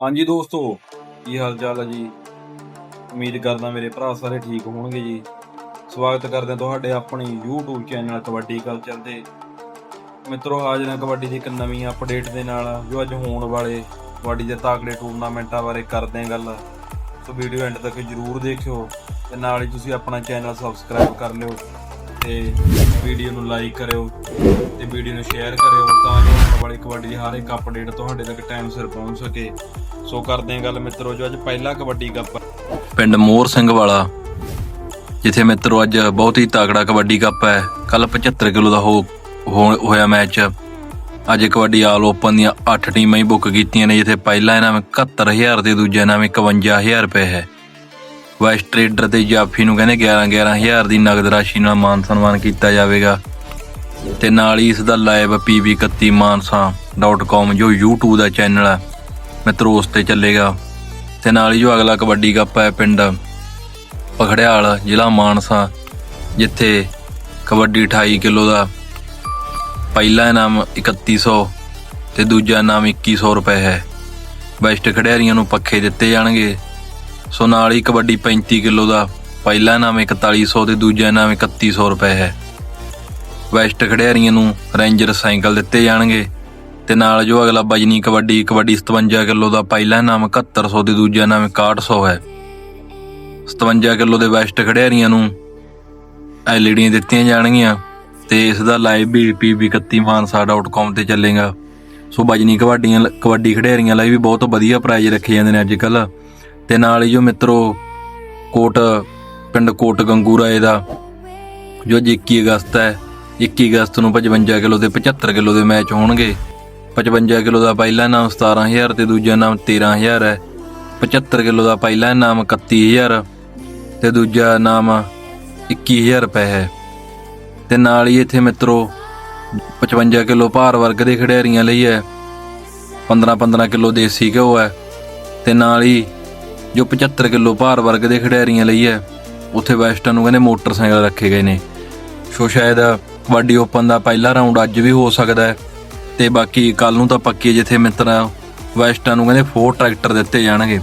ਹਾਂਜੀ ਦੋਸਤੋ, ਕੀ ਹਾਲ ਚਾਲ ਹੈ ਜੀ? ਉਮੀਦ ਕਰਦਾ ਮੇਰੇ ਭਰਾ ਸਾਰੇ ਠੀਕ ਹੋਣਗੇ ਜੀ। ਸਵਾਗਤ ਕਰਦੇ ਹਾਂ ਤੁਹਾਡੇ ਆਪਣੀ YouTube ਚੈਨਲ ਕਬੱਡੀ ਕਲਚਰ ਦੇ ਮਿੱਤਰੋ ਹਾਜ਼ਰ ਹਾਂ ਕਬੱਡੀ ਦੀ ਇੱਕ ਨਵੀਂ ਅਪਡੇਟ ਦੇ ਨਾਲ ਜੋ ਅੱਜ ਹੋਣ ਵਾਲੇ ਕਬੱਡੀ ਦੇ ਤਾਕੜੇ ਟੂਰਨਾਮੈਂਟਾਂ ਬਾਰੇ ਕਰਦੇ ਹਾਂ ਗੱਲ। ਸੋ ਵੀਡੀਓ ਐਂਡ ਤੱਕ ਜਰੂਰ ਦੇਖਿਓ ਤੇ ਨਾਲ ਹੀ ਤੁਸੀਂ ਆਪਣਾ ਚੈਨਲ ਸਬਸਕ੍ਰਾਈਬ ਕਰ ਲਿਓ। ਤੇ ਵੀਡੀਓ ਨੂੰ ਲਾਈਕ ਕਰਿਓ ਤੇ ਵੀਡੀਓ ਨੂੰ ਸ਼ੇਅਰ ਕਰਿਓ ਤਾਂ ਜੋ ਆਉਣ ਵਾਲੀ ਕਬੱਡੀ ਦੀ ਹਰ ਇੱਕ ਅਪਡੇਟ ਤੁਹਾਡੇ ਤੱਕ ਟਾਈਮ ਸਿਰ ਪਹੁੰਚ ਸਕੇ। ਸੋ ਕਰਦੇ ਹਾਂ ਗੱਲ ਮਿੱਤਰੋ ਜੋ ਅੱਜ ਪਹਿਲਾ ਕਬੱਡੀ ਕੱਪ ਪਿੰਡ ਮੋਰ ਸਿੰਘ ਵਾਲਾ, ਜਿੱਥੇ ਮਿੱਤਰੋ ਅੱਜ ਬਹੁਤ ਹੀ ਤਾਕੜਾ ਕਬੱਡੀ ਕੱਪ ਹੈ। ਕੱਲ 75 ਕਿਲੋ ਦਾ ਹੋ ਹੋਇਆ ਮੈਚ ਅੱਜ ਕਬੱਡੀ ਆਲ ਓਪਨ ਦੀਆਂ 8 ਟੀਮਾਂ ਹੀ ਬੁੱਕ ਕੀਤੀਆਂ ਨੇ, ਜਿੱਥੇ ਪਹਿਲਾ ਇਨਾਮ 71000 ਤੇ ਦੂਜਾ ਇਨਾਮ 51000 ਰੁਪਏ ਹੈ। ਵੈਸਟ ਟ੍ਰੇਡਰ ਤੇ ਜਾਫੀ ਨੂੰ ਕਹਿੰਦੇ 11 11000 ਦੀ ਨਗਦ ਰਾਸ਼ੀ ਨਾਲ ਮਾਨ ਸਨਮਾਨ ਕੀਤਾ ਜਾਵੇਗਾ। ਤੇ ਨਾਲ ਹੀ ਇਸ ਦਾ ਲਾਈਵ pb31 ਮਾਨਸਾ.com ਜੋ YouTube ਦਾ ਚੈਨਲ ਹੈ ਮਿੱਤਰੋ, ਉਸ ਤੇ ਚੱਲੇਗਾ। ਤੇ ਨਾਲ ਹੀ ਜੋ ਅਗਲਾ ਕਬੱਡੀ ਕੱਪ ਹੈ ਪਿੰਡ ਪਖੜਿਆਲ, ਜ਼ਿਲ੍ਹਾ ਮਾਨਸਾ, ਜਿੱਥੇ ਕਬੱਡੀ 28 ਕਿਲੋ ਦਾ ਪਹਿਲਾ ਇਨਾਮ 3100 ਤੇ ਦੂਜਾ ਇਨਾਮ 2100 ਰੁਪਏ ਹੈ। ਬੈਸਟ ਖਿਡਾਰੀਆਂ ਨੂੰ ਪੱਖੇ ਦਿੱਤੇ ਜਾਣਗੇ। ਸੋ ਨਾਲ ਹੀ ਕਬੱਡੀ 35 ਕਿਲੋ ਦਾ ਪਹਿਲਾ ਇਨਾਮ 4100 ਤੇ ਦੂਜਾ ਇਨਾਮ 3100 ਰੁਪਏ ਹੈ। ਵੈਸਟ ਖਿਡਾਰੀਆਂ ਨੂੰ ਰੇਂਜਰ ਸਾਈਕਲ ਦਿੱਤੇ ਜਾਣਗੇ ਤੇ ਨਾਲ ਜੋ ਅਗਲਾ ਬਜਨੀ ਕਬੱਡੀ ਕਬੱਡੀ 57 ਕਿਲੋ ਦਾ ਪਹਿਲਾ ਇਨਾਮ 7100 ਤੇ ਦੂਜਾ ਇਨਾਮ 6100 ਹੈ। 57 ਕਿਲੋ ਦੇ ਵੈਸਟ ਖਿਡਾਰੀਆਂ ਨੂੰ ਐਲਈਡੀਆਂ ਦਿੱਤੀਆਂ ਜਾਣਗੀਆਂ ਤੇ ਇਸ ਦਾ ਲਾਈਵ ਵੀ pb31mansa.com ਤੇ ਚੱਲੇਗਾ। ਸੋ ਬਜਨੀ ਕਬੱਡੀਆਂ, ਕਬੱਡੀ ਖਿਡਾਰੀਆਂ ਲਈ ਵੀ ਬਹੁਤ ਵਧੀਆ ਪ੍ਰਾਈਜ਼ ਰੱਖੇ ਜਾਂਦੇ ਨੇ ਅੱਜ ਕੱਲ੍ਹ। ਤੇ ਨਾਲ ਹੀ ਜੋ ਮਿੱਤਰੋ ਕੋਟ, ਪਿੰਡ ਕੋਟ ਗੰਗੂਰਾਏ ਦਾ, ਜੋ ਅੱਜ 21 ਅਗਸਤ ਹੈ 21 ਅਗਸਤ ਨੂੰ 55 ਕਿਲੋ ਤੇ 75 ਕਿਲੋ ਦੇ ਮੈਚ ਹੋਣਗੇ। 55 ਕਿਲੋ ਦਾ ਪਹਿਲਾ ਨਾਮ 17000 ਤੇ ਦੂਜਾ ਨਾਮ 13000 ਹੈ। 75 ਕਿਲੋ ਦਾ ਪਹਿਲਾ ਨਾਮ 31000 ਤੇ ਦੂਜਾ ਨਾਮ 21000 ਰੁਪਏ ਹੈ। ਤੇ ਨਾਲ ਹੀ ਇੱਥੇ ਮਿੱਤਰੋ 55 ਕਿਲੋ ਭਾਰ ਵਰਗ ਦੇ ਖਿਡਾਰੀਆਂ ਲਈ ਹੈ। 15 15 ਕਿਲੋ ਦੇਸੀ ਘਿਓ ਹੈ। ਤੇ ਨਾਲ ਹੀ ਜੋ 75 ਕਿਲੋ ਭਾਰ ਵਰਗ ਦੇ ਖਿਡਾਰੀਆਂ ਲਈ ਹੈ। ਉੱਥੇ ਵੈਸਟਰਨ ਨੂੰ ਕਹਿੰਦੇ ਮੋਟਰਸਾਈਕਲ ਰੱਖੇ ਗਏ ਨੇ। ਸੋ ਸ਼ਾਇਦ ਕਬੱਡੀ ਓਪਨ ਦਾ ਪਹਿਲਾ ਰਾਉਂਡ ਅੱਜ ਵੀ ਹੋ ਸਕਦਾ ਹੈ। ਤੇ ਬਾਕੀ ਕੱਲ ਨੂੰ ਤਾਂ ਪੱਕੀ ਜਿੱਥੇ ਮਿੱਤਰਾਂ ਵੈਸਟਰਨ ਨੂੰ ਕਹਿੰਦੇ ਫੋਰ ਟਰੈਕਟਰ ਦਿੱਤੇ ਜਾਣਗੇ।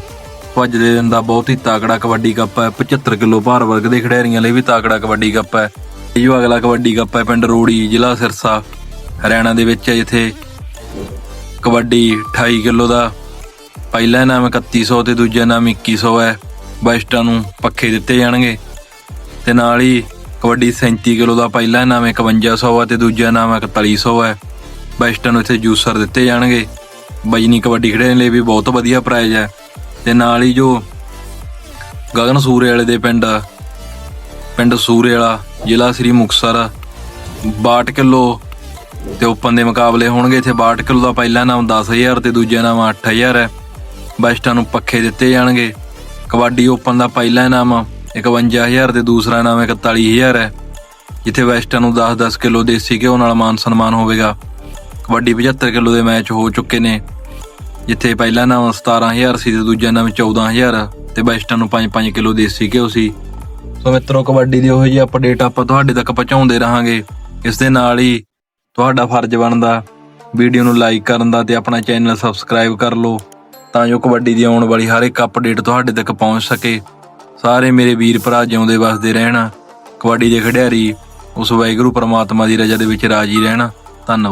ਸੋ ਅੱਜ ਦੇ ਦਿਨ ਦਾ ਬਹੁਤ ਹੀ ਤਾਕੜਾ ਕਬੱਡੀ ਕੱਪ ਹੈ। 75 ਕਿਲੋ ਭਾਰ ਵਰਗ ਦੇ ਖਿਡਾਰੀਆਂ ਲਈ ਵੀ ਤਾਕੜਾ ਕਬੱਡੀ ਕੱਪ ਹੈ। ਇਹ ਜੋ ਅਗਲਾ ਕਬੱਡੀ ਕੱਪ ਹੈ ਪਿੰਡ ਰੋੜੀ, ਜ਼ਿਲ੍ਹਾ ਸਿਰਸਾ, ਹਰਿਆਣਾ ਦੇ ਵਿੱਚ ਹੈ ਜਿੱਥੇ ਕਬੱਡੀ 28 ਕਿਲੋ ਦਾ ਪਹਿਲਾ ਇਨਾਮ 3100 ਤੇ ਦੂਜਾ ਇਨਾਮ 2100 ਹੈ। ਬੈਸਟਾਂ ਨੂੰ ਪੱਖੇ ਦਿੱਤੇ ਜਾਣਗੇ। ਤੇ ਨਾਲ ਹੀ ਕਬੱਡੀ 37 ਕਿਲੋ ਦਾ ਪਹਿਲਾ ਇਨਾਮ 5100 ਹੈ ਤੇ ਦੂਜਾ ਇਨਾਮ 4100 ਹੈ। ਬੈਸਟਾਂ ਨੂੰ ਇੱਥੇ ਜੂਸਰ ਦਿੱਤੇ ਜਾਣਗੇ। ਬਜਨੀ ਕਬੱਡੀ ਖੇਡਣ ਲਈ ਵੀ ਬਹੁਤ ਵਧੀਆ ਪ੍ਰਾਈਜ਼ ਹੈ। ਤੇ ਨਾਲ ਹੀ ਜੋ ਗਗਨ ਸੂਰੇ ਵਾਲੇ ਦੇ ਪਿੰਡ ਪਿੰਡ ਸੂਰੇ ਵਾਲਾ ਜ਼ਿਲ੍ਹਾ ਸ੍ਰੀ ਮੁਕਤਸਰ 62 ਕਿਲੋ ਤੇ ਓਪਨ ਦੇ ਮੁਕਾਬਲੇ ਹੋਣਗੇ। ਇੱਥੇ 62 ਕਿਲੋ ਦਾ ਪਹਿਲਾ ਨਾਮ 10000 ਤੇ ਦੂਜਾ ਨਾਮ 8000 ਹੈ। ਬੈਸਟਾਂ ਨੂੰ ਪੱਖੇ ਦਿੱਤੇ ਜਾਣਗੇ। ਕਬੱਡੀ ਓਪਨ ਦਾ ਪਹਿਲਾ ਇਨਾਮ 51000 ਤੇ ਦੂਸਰਾ ਇਨਾਮ 41000 ਹੈ, ਜਿੱਥੇ ਵੈਸਟਾਂ ਨੂੰ 10-10 ਕਿਲੋ ਦੇਸੀ ਘਿਓ ਨਾਲ ਮਾਨ ਸਨਮਾਨ ਹੋਵੇਗਾ। ਕਬੱਡੀ 75 ਕਿਲੋ ਦੇ ਮੈਚ ਹੋ ਚੁੱਕੇ ਨੇ, ਜਿੱਥੇ ਪਹਿਲਾ ਨਾਮ 17000 ਸੀ ਤੇ ਦੂਜਾ ਨਾਮ 14000 ਤੇ ਵੈਸਟਾਂ ਨੂੰ 5-5 ਕਿਲੋ ਦੇਸੀ ਘਿਓ ਸੀ। ਸੋ ਮਿੱਤਰੋ, ਕਬੱਡੀ ਦੀ ਉਹੋ ਜਿਹੀ ਅਪਡੇਟ ਆਪਾਂ ਤੁਹਾਡੇ ਤੱਕ ਪਹੁੰਚਾਉਂਦੇ ਰਹਾਂਗੇ। ਇਸ ਦੇ ਨਾਲ ਹੀ ਤੁਹਾਡਾ ਫਰਜ਼ ਬਣਦਾ ਵੀਡੀਓ ਨੂੰ ਲਾਈਕ ਕਰਨ ਦਾ ਤੇ ਆਪਣਾ ਚੈਨਲ ਸਬਸਕ੍ਰਾਈਬ ਕਰ ਲਓ। ਤਾਂ ਜੋ ਕਬੱਡੀ ਦੀ ਆਉਣ ਵਾਲੀ ਹਰ ਇੱਕ ਅਪਡੇਟ ਤੁਹਾਡੇ ਤੱਕ ਪਹੁੰਚ ਸਕੇ। ਸਾਰੇ ਮੇਰੇ ਵੀਰ ਭਰਾ ਜਿਉਂਦੇ ਵਸਦੇ ਰਹਿਣ। ਕਬੱਡੀ ਦੇ ਖਿਡਾਰੀ ਉਸ ਵਾਹਿਗੁਰੂ ਪ੍ਰਮਾਤਮਾ ਦੀ ਰਜ਼ਾ ਦੇ ਵਿੱਚ ਰਾਜੀ ਰਹਿਣ। ਧੰਨਵਾਦ।